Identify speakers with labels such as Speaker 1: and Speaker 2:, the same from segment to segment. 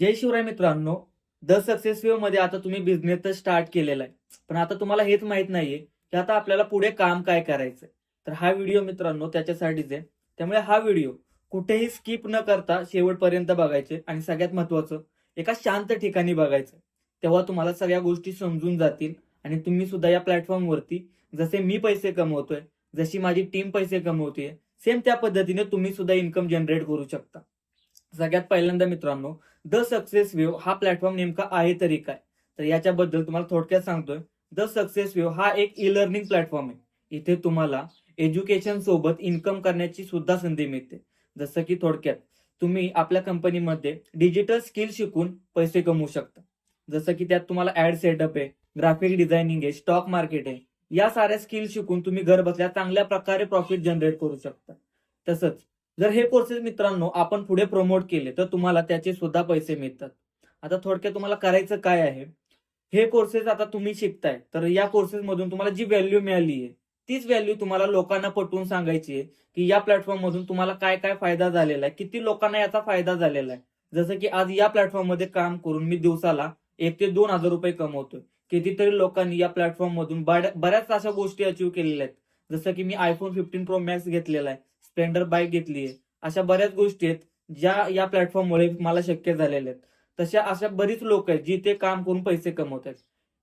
Speaker 1: जय शिवराय मित्रांनो the success वे मध्ये आता तुम्ही बिझनेस तर स्टार्ट केलेला आहे. पण आता तुम्हाला हेच माहीत नाहीये की आता आपल्याला पुढे काम काय करायचंय. तर हा व्हिडिओ मित्रांनो त्याच्यासाठीच आहे. त्यामुळे हा व्हिडिओ कुठेही स्किप न करता शेवटपर्यंत बघायचे आणि सगळ्यात महत्वाचं एका शांत ठिकाणी बघायचं. तेव्हा तुम्हाला सगळ्या गोष्टी समजून जातील आणि तुम्ही सुद्धा या प्लॅटफॉर्मवरती जसे मी पैसे कमवतोय जशी माझी टीम पैसे कमवते सेम त्या पद्धतीने तुम्ही सुद्धा इन्कम जनरेट करू शकता. सगळ्यात पहिल्यांदा मित्रांनो द सक्सेस व्ह्यू हा प्लॅटफॉर्म नेमका आहे तरी काय? तर याच्याबद्दल तुम्हाला थोडक्यात सांगतोय. द सक्सेस व्ह्यू हा एक ई लर्निंग प्लॅटफॉर्म आहे. इथे तुम्हाला एज्युकेशन सोबत इन्कम करण्याची सुद्धा संधी मिळते. जसं की थोडक्यात तुम्ही आपल्या कंपनीमध्ये डिजिटल स्किल शिकून पैसे कमवू शकता. जसं की त्यात तुम्हाला ऍड सेटअप आहे ग्राफिक डिझायनिंग आहे स्टॉक मार्केट आहे. या साऱ्या स्किल शिकून तुम्ही घर बसल्या चांगल्या प्रकारे प्रॉफिट जनरेट करू शकता. तसंच जर हे कोर्सेस मित्रांनो आपण पुढे प्रमोट केले तर तुम्हाला त्याचे सुद्धा पैसे मिळतात. आता थोडक्यात तुम्हाला करायचं काय आहे? हे कोर्सेस आता तुम्ही शिकताय तर या कोर्सेस मधून तुम्हाला जी व्हॅल्यू मिळाली आहे तीच व्हॅल्यू तुम्हाला लोकांना पटवून सांगायची आहे की या प्लॅटफॉर्म मधून तुम्हाला काय काय फायदा झालेला आहे किती लोकांना याचा फायदा झालेला आहे. जसं की आज या प्लॅटफॉर्ममध्ये काम करून मी दिवसाला एक ते दोन हजार रुपये कमवतोय. कितीतरी लोकांनी या प्लॅटफॉर्म मधून बऱ्या- बऱ्याच अशा गोष्टी अचीव्ह केलेल्या आहेत. जसं की मी आयफोन फिफ्टीन प्रो मॅक्स घेतलेला आहे. स्प्लेंडर बाईक घेतली आहे. अशा बऱ्याच गोष्टी आहेत ज्या या प्लॅटफॉर्ममुळे मला शक्य झालेल्या आहेत. तशा अशा बरीच लोक आहेत जी ते काम करून पैसे कमवत आहेत.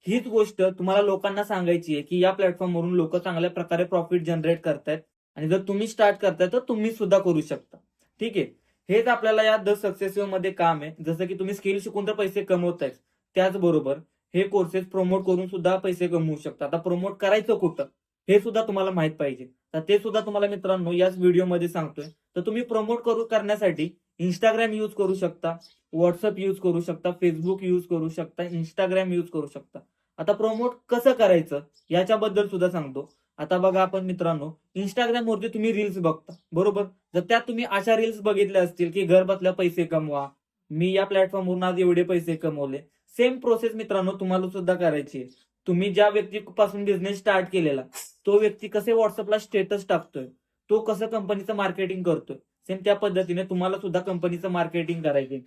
Speaker 1: हीच गोष्ट तुम्हाला लोकांना सांगायची आहे की या प्लॅटफॉर्मवरून लोक चांगल्या प्रकारे प्रॉफिट जनरेट करतायत आणि जर तुम्ही स्टार्ट करताय तर तुम्ही सुद्धा करू शकता. ठीक आहे? हेच आपल्याला या द सक्सेसिव्हमध्ये काम आहे. जसं की तुम्ही स्किल शिकून तर पैसे कमवताय त्याचबरोबर हे कोर्सेस प्रमोट करून सुद्धा पैसे कमवू शकता. आता प्रमोट करायचं कुठं? हे सुद्धा तुम्हाला माहीत पाहिजे. तर ते सुद्धा तुम्हाला मित्रांनो याच व्हिडिओमध्ये सांगतोय. तर तुम्ही प्रमोट करू करण्यासाठी इंस्टाग्राम यूज करू शकता व्हॉट्सअप यूज करू शकता फेसबुक यूज करू शकता इंस्टाग्राम यूज करू शकता. आता प्रमोट कसं करायचं याच्याबद्दल सुद्धा सांगतो. आता बघा आपण मित्रांनो इंस्टाग्राम वरती तुम्ही रील्स बघता बरोबर? जर त्यात तुम्ही अशा रील्स बघितल्या असतील की घर बसल्या पैसे कमवा मी या प्लॅटफॉर्मवरून आज एवढे पैसे कमवले. सेम प्रोसेस मित्रांनो तुम्हाला सुद्धा करायची आहे. तुम्ही ज्या व्यक्तीपासून बिझनेस स्टार्ट केलेला तो व्यक्ती कसे व्हॉट्सअपला स्टेटस टाकतोय तो कसं कंपनीचं मार्केटिंग करतोय सेम त्या पद्धतीने तुम्हाला सुद्धा कंपनीचं मार्केटिंग करायचे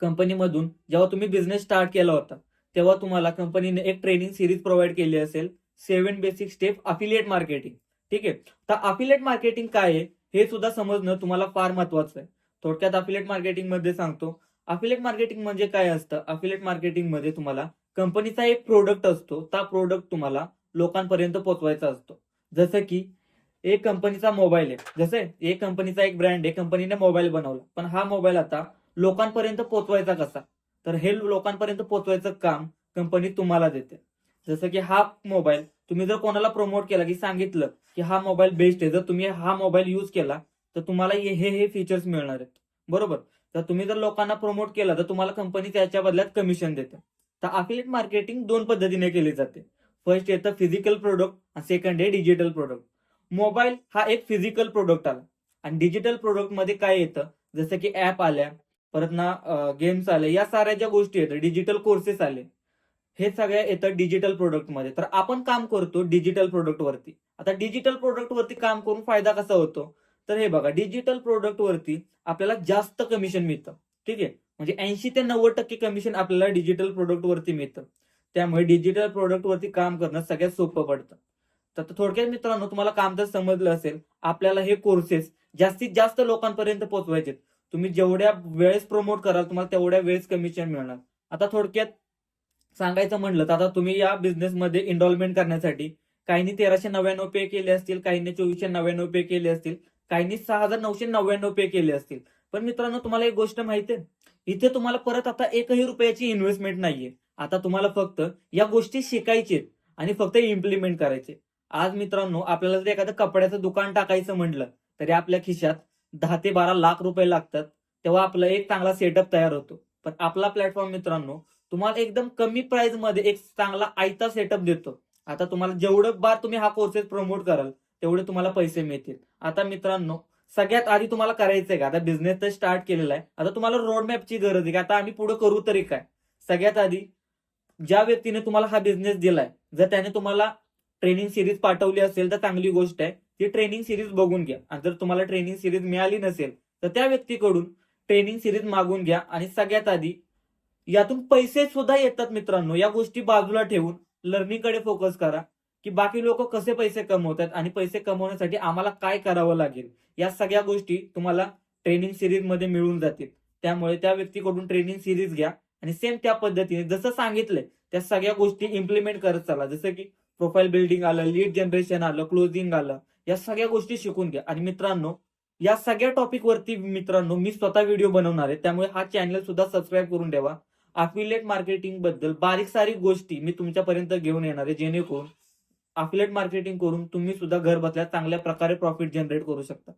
Speaker 1: कंपनीमधून जेव्हा तुम्ही बिझनेस स्टार्ट केला होता तेव्हा तुम्हाला कंपनीने एक ट्रेनिंग सिरीज प्रोव्हाइड केली असेल seven basic step affiliate marketing ठीक आहे? तर अफिलिएट मार्केटिंग काय आहे हे सुद्धा समजणं तुम्हाला फार महत्वाचं आहे. थोडक्यात अफिलिएट मार्केटिंगमध्ये सांगतो. अफिलिएट मार्केटिंग म्हणजे काय असतं? अफिलिएट मार्केटिंगमध्ये तुम्हाला कंपनीचा एक प्रोडक्ट असतो त्या प्रोडक्ट तुम्हाला लोकांपर्यंत पोहोचवायचा असतो. जसं की एक कंपनीचा मोबाईल आहे. जसे एक कंपनीचा एक ब्रँड आहे कंपनीने मोबाईल बनवला. पण हा मोबाईल आता लोकांपर्यंत पोहोचवायचा कसा? तर हे लोकांपर्यंत पोहोचवायचं काम कंपनी तुम्हाला देते. जसं की हा मोबाईल तुम्ही जर कोणाला प्रमोट केला की सांगितलं की हा मोबाईल बेस्ट आहे जर तुम्ही हा मोबाईल यूज केला तर तुम्हाला हे हे फीचर्स मिळणार आहेत. बरोबर? तर तुम्ही जर लोकांना प्रमोट केला तर तुम्हाला कंपनी त्याच्या बदल्यात कमिशन देते. तर अफिलेट मार्केटिंग दोन पद्धतीने केली जाते. फर्स्ट येतं फिजिकल प्रोडक्ट आणि सेकंड आहे डिजिटल प्रोडक्ट मोबाईल हा एक फिजिकल प्रोडक्ट आला. आणि डिजिटल प्रोडक्टमध्ये काय येतं? जसं की ऍप आल्या परत ना गेम्स आले या साऱ्या ज्या गोष्टी येतात डिजिटल कोर्सेस आले हे सगळ्या येतं डिजिटल प्रोडक्टमध्ये. तर आपण काम करतो डिजिटल प्रोडक्ट वरती. आता डिजिटल प्रोडक्ट वरती काम करून फायदा कसा होतो? तर हे बघा डिजिटल प्रोडक्ट वरती आपल्याला जास्त कमिशन मिळतं. ठीक आहे? म्हणजे ऐंशी ते नव्वद टक्के कमिशन आपल्याला डिजिटल प्रोडक्ट वरती मिळतं. त्यामुळे डिजिटल प्रोडक्ट वरती काम करणं सगळ्यात सोपं पडतं. तर थोडक्यात मित्रांनो तुम्हाला काम जर समजलं असेल आपल्याला हे कोर्सेस जास्तीत जास्त लोकांपर्यंत पोहोचवायचे तुम्ही जेवढ्या वेळेस प्रमोट कराल तुम्हाला तेवढ्या वेळेस कमिशन मिळणार. आता थोडक्यात सांगायचं म्हणलं तर आता तुम्ही या बिझनेसमध्ये इन्व्हॉल्वमेंट करण्यासाठी काहींनी तेराशे नव्याण्णव पे केले असतील काहींनी चोवीसशे नव्याण्णव पे केले असतील काहींनी सहा हजार नऊशे नव्याण्णव पे केले असतील. पण मित्रांनो तुम्हाला एक गोष्ट माहिती आहे इथे तुम्हाला परत आता एकही रुपयाची इन्व्हेस्टमेंट नाहीये. आता तुम्हाला फक्त या गोष्टी शिकायचे आणि फक्त इम्प्लिमेंट करायचे. आज मित्रांनो आपल्याला जर एखादं कपड्याचं दुकान टाकायचं म्हटलं तरी आपल्या खिशात दहा ते बारा लाख रुपये लागतात तेव्हा आपला एक चांगला सेटअप तयार होतो. पण आपला प्लॅटफॉर्म मित्रांनो तुम्हाला एकदम कमी प्राइसमध्ये एक चांगला आयता सेटअप देतो. आता तुम्हाला जेवढं बार तुम्ही हा कोर्सेस प्रमोट कराल तेवढे तुम्हाला पैसे मिळतील. आता मित्रांनो सगळ्यात आधी तुम्हाला करायचंय का? आता बिझनेस तर स्टार्ट केलेला आहे. आता तुम्हाला रोडमॅपची गरज आहे का? आता आम्ही पुढे करू तरी काय? सगळ्यात आधी ज्या व्यक्तीने तुम्हाला हा बिझनेस दिलाय जर त्याने तुम्हाला ट्रेनिंग सिरीज पाठवली असेल तर चांगली गोष्ट आहे. ती ट्रेनिंग सिरीज बघून घ्या. आणि जर तुम्हाला ट्रेनिंग सिरीज मिळाली नसेल तर त्या व्यक्तीकडून ट्रेनिंग सिरीज मागून घ्या. आणि सगळ्यात आधी यातून पैसे सुद्धा येतात मित्रांनो. या गोष्टी बाजूला ठेवून लर्निंगकडे फोकस करा. की बाकी लोक कसे पैसे कमवतात आणि पैसे कमवण्यासाठी आम्हाला काय करावं लागेल? या सगळ्या गोष्टी तुम्हाला ट्रेनिंग सिरीजमध्ये मिळून जातील. त्यामुळे त्या व्यक्तीकडून ट्रेनिंग सिरीज घ्या आणि सेम त्या पद्धतीने जसं सांगितलंय त्या सगळ्या गोष्टी इम्प्लिमेंट करत चला. जसं की प्रोफाईल बिल्डिंग आलं लीड जनरेशन आलं क्लोजिंग आलं या सगळ्या गोष्टी शिकून घ्या. आणि मित्रांनो या सगळ्या टॉपिक वरती मित्रांनो मी स्वतः व्हिडिओ बनवणार आहे. त्यामुळे हा चॅनल सुद्धा सबस्क्राईब करून ठेवा. अफिलेट मार्केटिंगबद्दल बारीक सारीक गोष्टी मी तुमच्यापर्यंत घेऊन येणार आहे. जेणेकरून अफिलेट मार्केटिंग करून तुम्ही सुद्धा घर बसल्या चांगल्या प्रकारे प्रॉफिट जनरेट करू शकता.